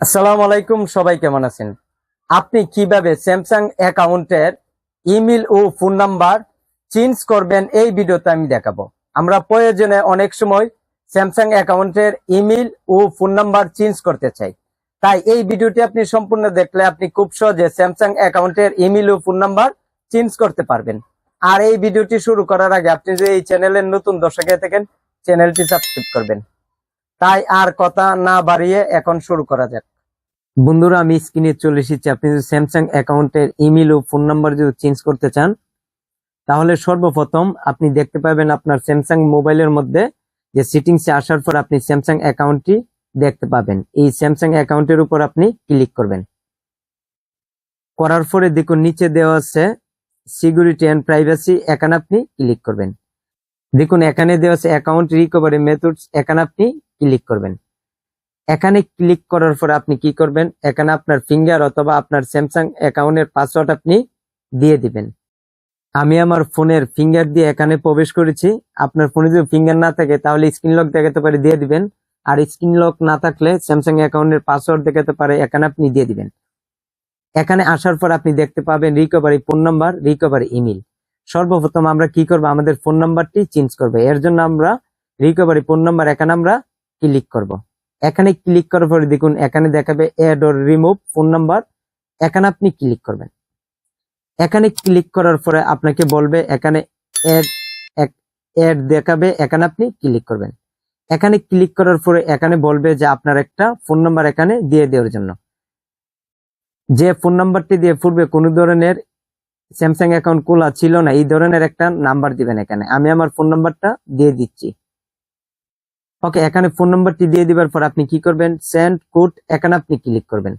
আসসালামু আলাইকুম, সবাই কেমন আছেন? আপনি কীভাবে স্যামসাং অ্যাকাউন্টের ইমেল ও ফোন নাম্বার চেঞ্জ করবেন এই ভিডিওতে আমি দেখাবো। আমরা প্রয়োজনে অনেক সময় স্যামসাং অ্যাকাউন্টের ইমেল ও ফোন নাম্বার চেঞ্জ করতে চাই। তাই এই ভিডিওটি আপনি সম্পূর্ণ দেখলে আপনি খুব সহজে স্যামসাং অ্যাকাউন্টের ইমেল ও ফোন নাম্বার চেঞ্জ করতে পারবেন। আর এই ভিডিওটি শুরু করার আগে আপনি যদি এই চ্যানেলের নতুন দর্শক থাকেন, চ্যানেলটি সাবস্ক্রাইব করবেন। তাই আর কথা না বাড়িয়ে এখন শুরু করা যাক। বন্ধুরা, আমি স্ক্রিনে চলে এসেছি। আপনি যদি স্যামসাং অ্যাকাউন্টের ইমেল ও ফোন নাম্বার যদি চেঞ্জ করতে চান, তাহলে সর্বপ্রথম আপনি দেখতে পাবেন আপনার স্যামসাং মোবাইলের মধ্যে যে সেটিংসে আসার পর আপনি স্যামসাং অ্যাকাউন্টটি দেখতে পাবেন। এই স্যামসাং অ্যাকাউন্টের উপর আপনি ক্লিক করবেন। করার পরে দেখুন, নিচে দেওয়া আছে সিকিউরিটি অ্যান্ড প্রাইভেসি এখানে আপনি ক্লিক করবেন। দেখুন, এখানে দেওয়া আছে অ্যাকাউন্ট রিকভারি মেথডস এখানে আপনি ক্লিক করবেন। এখানে ক্লিক করার পর আপনি কি করবেন? এখানে আপনার ফিঙ্গার অথবা আপনার স্যামসাং অ্যাকাউন্টের পাসওয়ার্ড আপনি দিয়ে দিবেন। আমি আমার ফোনের ফিঙ্গার দিয়ে এখানে প্রবেশ করেছি। আপনার ফোনে যদি ফিঙ্গার না থাকে, তাহলে স্ক্রিন লক দেখাতে পারে, দিয়ে দিবেন। আর স্ক্রিন লক না থাকলে স্যামসাং অ্যাকাউন্টের পাসওয়ার্ড দেখাতে পারে, এখানে আপনি দিয়ে দিবেন। এখানে আসার পর আপনি দেখতে পাবেন recovery phone number recovery email সর্বপ্রথম আমরা কি করব? আমাদের ফোন নাম্বারটি চেঞ্জ করবে। এর জন্য আমরা রিকভারি ফোন নাম্বার এখানে আমরা ক্লিক করব। এখানে ক্লিক করার পরে দেখুন, এখানে দেখাবে add or remove phone number এখানে আপনি ক্লিক করবেন। এখানে ক্লিক করার পরে আপনাকে বলবে, এখানে অ্যাড অ্যাড দেখাবে, এখানে আপনি ক্লিক করবেন। এখানে ক্লিক করার পরে এখানে বলবে যে আপনার একটা ফোন নাম্বার এখানে দিয়ে দেওয়ার জন্য। যে ফোন নাম্বারটি দিয়ে পূর্বে কোনো ধরনের স্যামসাং অ্যাকাউন্ট খোলা ছিল না, এই ধরনের একটা নাম্বার দিবেন এখানে। আমি আমার ফোন নাম্বারটা দিয়ে দিচ্ছি। ওকে এখানে ফোন নাম্বারটি দিয়ে দিবার পর আপনি কি করবেন? সেন্ড কোড এখানে আপনি ক্লিক করবেন।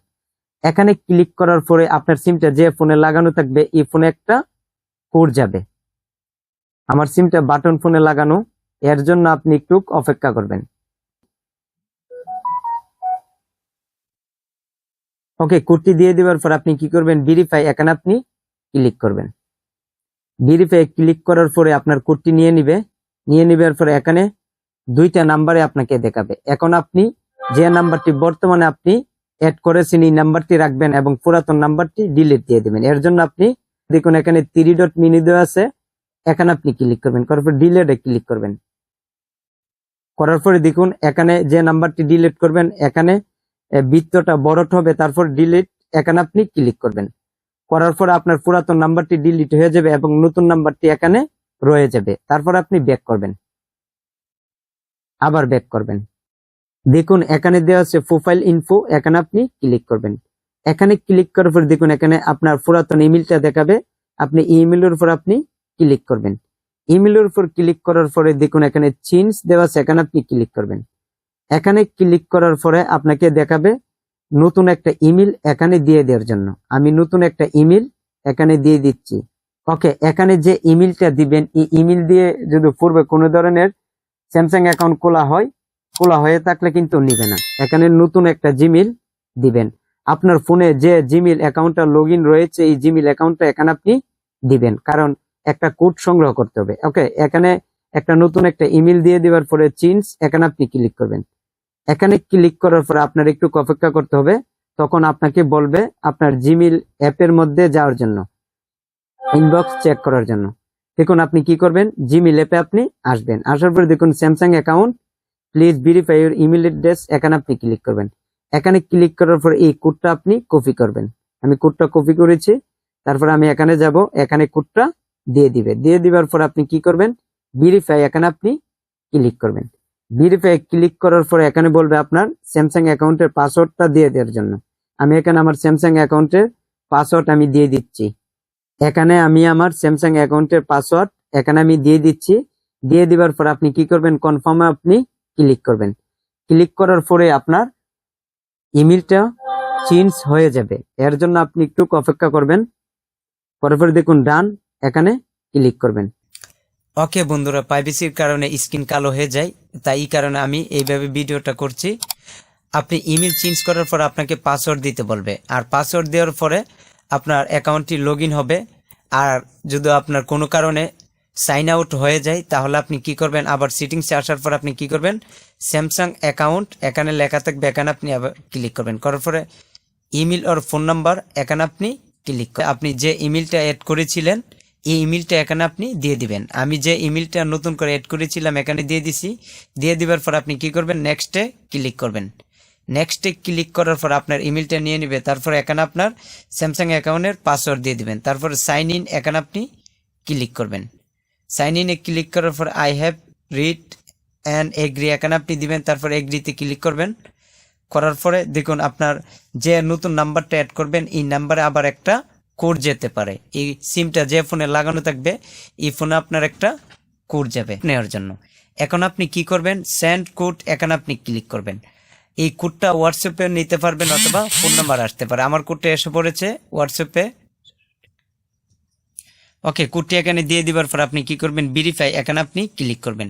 এখানে ক্লিক করার পরে আপনার সিমটা যে ফোনে লাগানো থাকবে, এই ফোনে একটা কোড যাবে। আমার সিমটা বাটন ফোনে লাগানো, এর জন্য আপনি একটু অপেক্ষা করবেন। ওকে কোডটি দিয়ে দেওয়ার পর আপনি কি করবেন? ভেরিফাই এখানে আপনি ক্লিক করবেন। ভেরিফাই ক্লিক করার পরে আপনার কোডটি নিয়ে নিবে। নিয়ে নিবার পরে এখানে দুইটা নাম্বারে আপনাকে দেখাবে। এখন আপনি যে নাম্বারটি বর্তমানে আপনি অ্যাড করেছেন, এই নাম্বারটি রাখবেন এবং পুরাতন নাম্বারটি ডিলিট দিয়ে দেবেন। এর জন্য আপনি দেখুন, এখানে থ্রি ডট মিনি দেওয়া আছে। এখানে আপনি ক্লিক করবেন। করার পর ডিলেটে ক্লিক করবেন। করার পরে দেখুন, এখানে যে নাম্বারটি ডিলিট করবেন, এখানে বৃত্তটা বড়ট হবে, তারপর ডিলিট এখানে আপনি ক্লিক করবেন। করার পর আপনার পুরাতন নাম্বারটি ডিলিট হয়ে যাবে এবং নতুন নাম্বারটি এখানে রয়ে যাবে। তারপর আপনি ব্যাক করবেন। আবার ব্যাক করবেন। দেখুন, এখানে দেওয়া আছে প্রোফাইল ইনফো এখানে আপনি ক্লিক করবেন। এখানে ক্লিক করার পর দেখুন, এখানে আপনার পুরাতন ইমেলটা দেখাবে। আপনি ইমেলের উপর আপনি ক্লিক করবেন। ইমেলের উপর ক্লিক করার পরে দেখুন, এখানে চেঞ্জ দেওয়া আছে, এখানে আপনি ক্লিক করবেন। এখানে ক্লিক করার পরে আপনাকে দেখাবে নতুন একটা ইমেল এখানে দিয়ে দেওয়ার জন্য। আমি নতুন একটা ইমেল এখানে দিয়ে দিচ্ছি। ওকে এখানে যে ইমেলটা দিবেন, এই ইমেল দিয়ে যদি পূর্বে কোনো ধরনের স্যামসাং অ্যাকাউন্ট খোলা হয়, খোলা হয়ে থাকলে কিন্তু নিবে না। এখানে নতুন একটা জিমেল দিবেন। আপনার ফোনে যে জিমেল অ্যাকাউন্টটা লগ রয়েছে, এই জিমেল অ্যাকাউন্টটা এখানে আপনি দিবেন। কারণ একটা কোড সংগ্রহ করতে হবে ওকে এখানে একটা নতুন একটা ইমেল দিয়ে দেওয়ার পরে চিনস এখানে আপনি ক্লিক করবেন। এখানে ক্লিক করার পরে আপনার একটু অপেক্ষা করতে হবে, তখন আপনাকে বলবে আপনার জিমেল অ্যাপের মধ্যে যাওয়ার জন্য ইনবক্স চেক করার জন্য। দেখুন আপনি কি করবেন? জিমেল অ্যাপে আপনি আসবেন। আসার পরে দেখুন Samsung account please verify your email address এখানে আপনি ক্লিক করবেন। এখানে ক্লিক করার পর এই কোডটা আপনি কপি করবেন। আমি কোডটা কপি করেছি। তারপর আমি এখানে যাব। এখানে কোডটা দিয়ে দিবে। দিয়ে দিবার পর আপনি কি করবেন? ভেরিফাই এখানে আপনি ক্লিক করবেন। ভেরিফাই ক্লিক করার পর এখানে বলবে আপনার স্যামসাং অ্যাকাউন্টের পাসওয়ার্ডটা দিয়ে দেওয়ার জন্য। আমি এখানে আমার স্যামসাং অ্যাকাউন্টের পাসওয়ার্ড আমি দিয়ে দিচ্ছি। এখানে আমি আমার স্যামসাং অ্যাকাউন্টের পাসওয়ার্ড এখানে আমি দিয়ে দিচ্ছি। দিয়ে দিবার পর আপনি কি করবেন? কনফার্মে আপনি ক্লিক করবেন। ক্লিক করার পরে আপনার ইমেলটা চেঞ্জ হয়ে যাবে। এর জন্য আপনি একটু অপেক্ষা করবেন। পরে পরে দেখুন ডান এখানে ক্লিক করবেন। ওকে বন্ধুরা প্রাইভেসির কারণে স্ক্রিন কালো হয়ে যায়, তাই এই কারণে আমি এইভাবে ভিডিওটা করছি। আপনি ইমেল চেঞ্জ করার পর আপনাকে পাসওয়ার্ড দিতে বলবে। আর পাসওয়ার্ড দেওয়ার পরে আপনার অ্যাকাউন্টটি লগ হবে। আর যদি আপনার কোনো কারণে সাইন আউট হয়ে যায়, তাহলে আপনি কি করবেন? আবার সিটিংসে আসার পর আপনি কি করবেন? স্যামসাং অ্যাকাউন্ট এখানে লেখা থাকবে, এখানে আপনি আবার ক্লিক করবেন। করার পরে ইমেল ওর ফোন নাম্বার এখানে আপনি ক্লিক করে আপনি যে ইমেলটা অ্যাড করেছিলেন, এই ইমেলটা এখানে আপনি দিয়ে দিবেন। আমি যে ইমেলটা নতুন করে অ্যাড করেছিলাম, এখানে দিয়ে দিছি। দিয়ে দিবার পর আপনি কি করবেন? নেক্সটে ক্লিক করবেন। নেক্সটে ক্লিক করার পর আপনার ইমেলটা নিয়ে নেবে, তারপর এখানে আপনার স্যামসাং অ্যাকাউন্টের পাসওয়ার্ড দিয়ে দিবেন। তারপর সাইন ইন এখানে আপনি ক্লিক করবেন। সাইন ইনে ক্লিক করার পর I have read and agree এখানে আপনি দিবেন, তারপর এগ্রিতে ক্লিক করবেন। করার পরে দেখুন আপনার যে নতুন নাম্বারটা অ্যাড করবেন, এই নাম্বারে আবার একটা কোড যেতে পারে। এই সিমটা যে ফোনে লাগানো থাকবে, এই ফোনে আপনার একটা কোড যাবে নেওয়ার জন্য। এখন আপনি কি করবেন? সেন্ড কোড এখানে আপনি ক্লিক করবেন। এই কোডটা হোয়াটসঅ্যাপে নিতে পারবেন অথবা ফোন নাম্বার আসতে পারে। আমার কোডটা এসে পড়েছে হোয়াটসঅ্যাপে ওকে কোডটি এখানে দিয়ে দিবার পর আপনি কি করবেন? ভেরিফাই এখানে আপনি ক্লিক করবেন।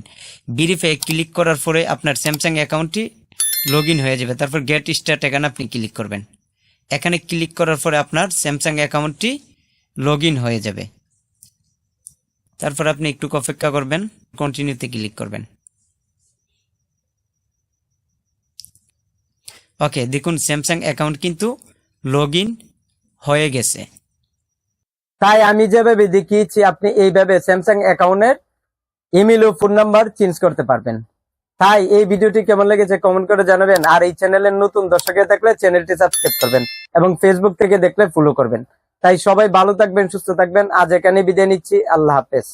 ভেরিফাই ক্লিক করার পরে আপনার স্যামসাং অ্যাকাউন্টটি লগ হয়ে যাবে। তারপর গেট স্টার্ট এখানে আপনি ক্লিক করবেন। এখানে ক্লিক করার পরে আপনার স্যামসাং অ্যাকাউন্টটি লগ হয়ে যাবে। তারপর আপনি একটু অপেক্ষা করবেন। কন্টিনিউতে ক্লিক করবেন। ওকে দেখুন স্যামসাং অ্যাকাউন্ট কিন্তু লগ হয়ে গেছে। তাই আমি যেভাবে দেখিয়েছি, আপনি এইভাবে স্যামসাং অ্যাকাউন্টের ইমেল ও ফোন নাম্বার চেঞ্জ করতে পারবেন। তাই এই ভিডিওটি কেমন লেগেছে কমেন্ট করে জানাবেন, আর এই চ্যানেলের নতুন দর্শকে থাকলে চ্যানেলটি সাবস্ক্রাইব করবেন এবং ফেসবুক থেকে দেখলে ফলো করবেন। তাই সবাই ভালো থাকবেন, সুস্থ থাকবেন। আজ এখানে বিদায় নিচ্ছি। আল্লাহ হাফেজ।